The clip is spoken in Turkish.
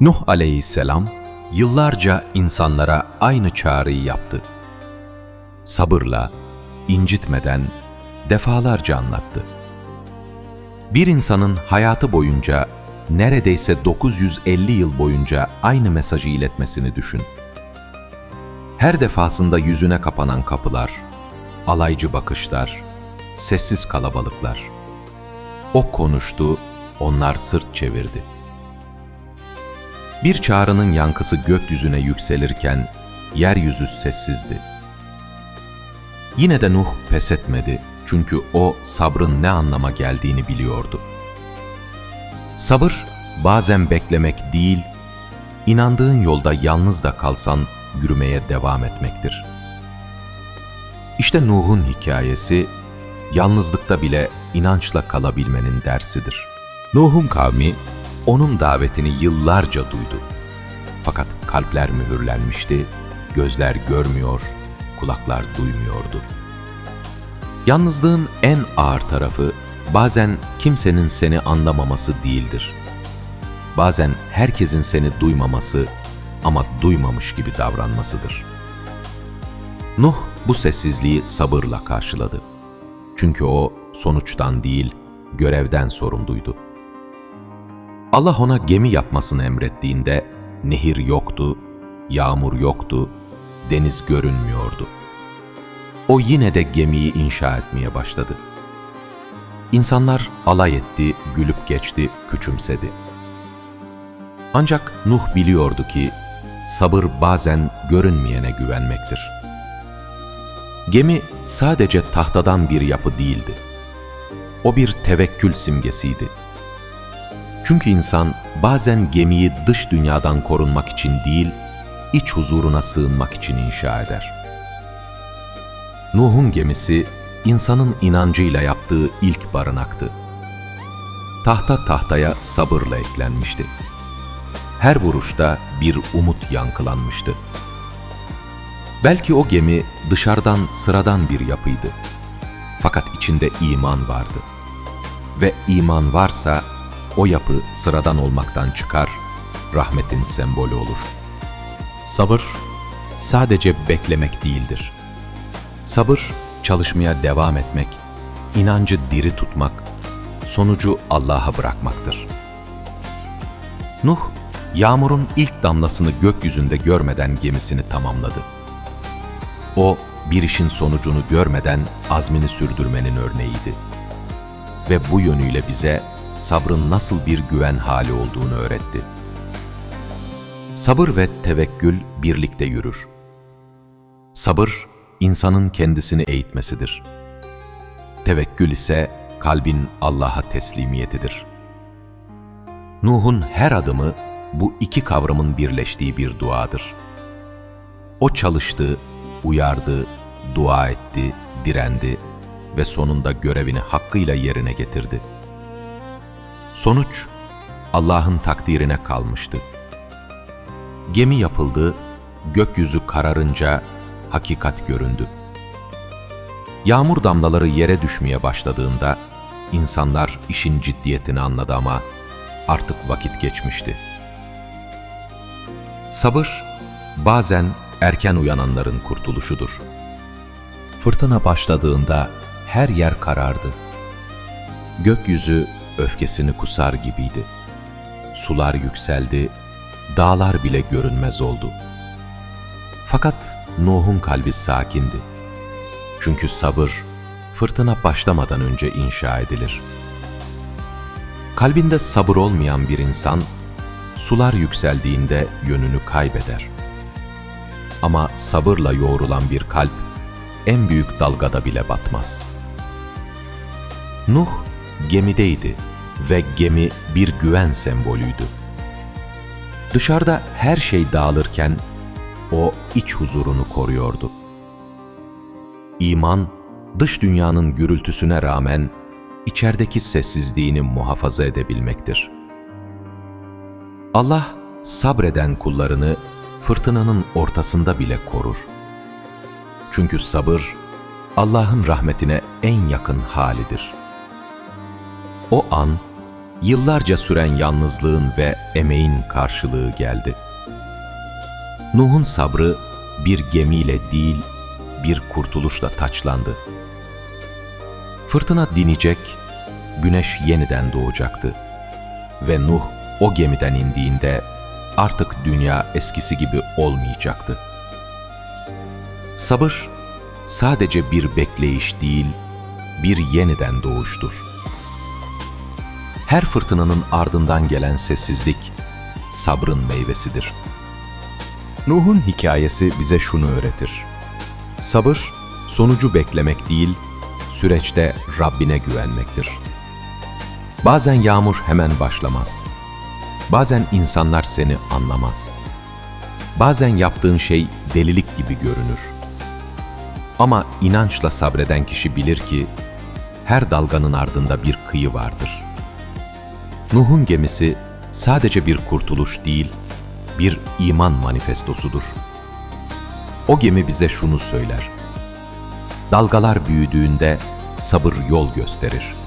Nuh aleyhisselam yıllarca insanlara aynı çağrıyı yaptı. Sabırla, incitmeden defalarca anlattı. Bir insanın hayatı boyunca neredeyse 950 yıl boyunca aynı mesajı iletmesini düşün. Her defasında yüzüne kapanan kapılar, alaycı bakışlar, sessiz kalabalıklar. O konuştu, onlar sırt çevirdi. Bir çağrının yankısı gökyüzüne yükselirken yeryüzü sessizdi. Yine de Nuh pes etmedi çünkü o sabrın ne anlama geldiğini biliyordu. Sabır bazen beklemek değil, inandığın yolda yalnız da kalsan yürümeye devam etmektir. İşte Nuh'un hikayesi, yalnızlıkta bile inançla kalabilmenin dersidir. Nuh'un kavmi onun davetini yıllarca duydu. Fakat kalpler mühürlenmişti, gözler görmüyor, kulaklar duymuyordu. Yalnızlığın en ağır tarafı bazen kimsenin seni anlamaması değildir. Bazen herkesin seni duymaması ama duymamış gibi davranmasıdır. Nuh bu sessizliği sabırla karşıladı. Çünkü o sonuçtan değil, görevden sorumluydu. Allah ona gemi yapmasını emrettiğinde nehir yoktu, yağmur yoktu, deniz görünmüyordu. O yine de gemiyi inşa etmeye başladı. İnsanlar alay etti, gülüp geçti, küçümsedi. Ancak Nuh biliyordu ki sabır bazen görünmeyene güvenmektir. Gemi sadece tahtadan bir yapı değildi. O bir tevekkül simgesiydi. Çünkü insan bazen gemiyi dış dünyadan korunmak için değil, iç huzuruna sığınmak için inşa eder. Nuh'un gemisi, insanın inancıyla yaptığı ilk barınaktı. Tahta tahtaya sabırla eklenmişti. Her vuruşta bir umut yankılanmıştı. Belki o gemi dışarıdan sıradan bir yapıydı. Fakat içinde iman vardı. Ve iman varsa o yapı sıradan olmaktan çıkar, rahmetin sembolü olur. Sabır sadece beklemek değildir. Sabır çalışmaya devam etmek, inancı diri tutmak, sonucu Allah'a bırakmaktır. Nuh, yağmurun ilk damlasını gökyüzünde görmeden gemisini tamamladı. O, bir işin sonucunu görmeden azmini sürdürmenin örneğiydi. Ve bu yönüyle bize sabrın nasıl bir güven hali olduğunu öğretti. Sabır ve tevekkül birlikte yürür. Sabır, insanın kendisini eğitmesidir. Tevekkül ise kalbin Allah'a teslimiyetidir. Nuh'un her adımı bu iki kavramın birleştiği bir duadır. O çalıştı, uyardı, dua etti, direndi ve sonunda görevini hakkıyla yerine getirdi. Sonuç, Allah'ın takdirine kalmıştı. Gemi yapıldı, gökyüzü kararınca hakikat göründü. Yağmur damlaları yere düşmeye başladığında insanlar işin ciddiyetini anladı ama artık vakit geçmişti. Sabır bazen erken uyananların kurtuluşudur. Fırtına başladığında her yer karardı. Gökyüzü öfkesini kusar gibiydi. Sular yükseldi, dağlar bile görünmez oldu. Fakat Nuh'un kalbi sakindi. Çünkü sabır, fırtına başlamadan önce inşa edilir. Kalbinde sabır olmayan bir insan, sular yükseldiğinde yönünü kaybeder. Ama sabırla yoğrulan bir kalp, en büyük dalgada bile batmaz. Nuh gemideydi ve gemi bir güven sembolüydü. Dışarıda her şey dağılırken o iç huzurunu koruyordu. İman, dış dünyanın gürültüsüne rağmen içerideki sessizliğini muhafaza edebilmektir. Allah sabreden kullarını fırtınanın ortasında bile korur. Çünkü sabır Allah'ın rahmetine en yakın halidir. O an yıllarca süren yalnızlığın ve emeğin karşılığı geldi. Nuh'un sabrı bir gemiyle değil, bir kurtuluşla taçlandı. Fırtına dinecek, güneş yeniden doğacaktı. Ve Nuh o gemiden indiğinde artık dünya eskisi gibi olmayacaktı. Sabır sadece bir bekleyiş değil, bir yeniden doğuştur. Her fırtınanın ardından gelen sessizlik sabrın meyvesidir. Nuh'un hikayesi bize şunu öğretir. Sabır, sonucu beklemek değil, süreçte Rabbine güvenmektir. Bazen yağmur hemen başlamaz. Bazen insanlar seni anlamaz. Bazen yaptığın şey delilik gibi görünür. Ama inançla sabreden kişi bilir ki her dalganın ardında bir kıyı vardır. Nuh'un gemisi sadece bir kurtuluş değil, bir iman manifestosudur. O gemi bize şunu söyler. Dalgalar büyüdüğünde sabır yol gösterir.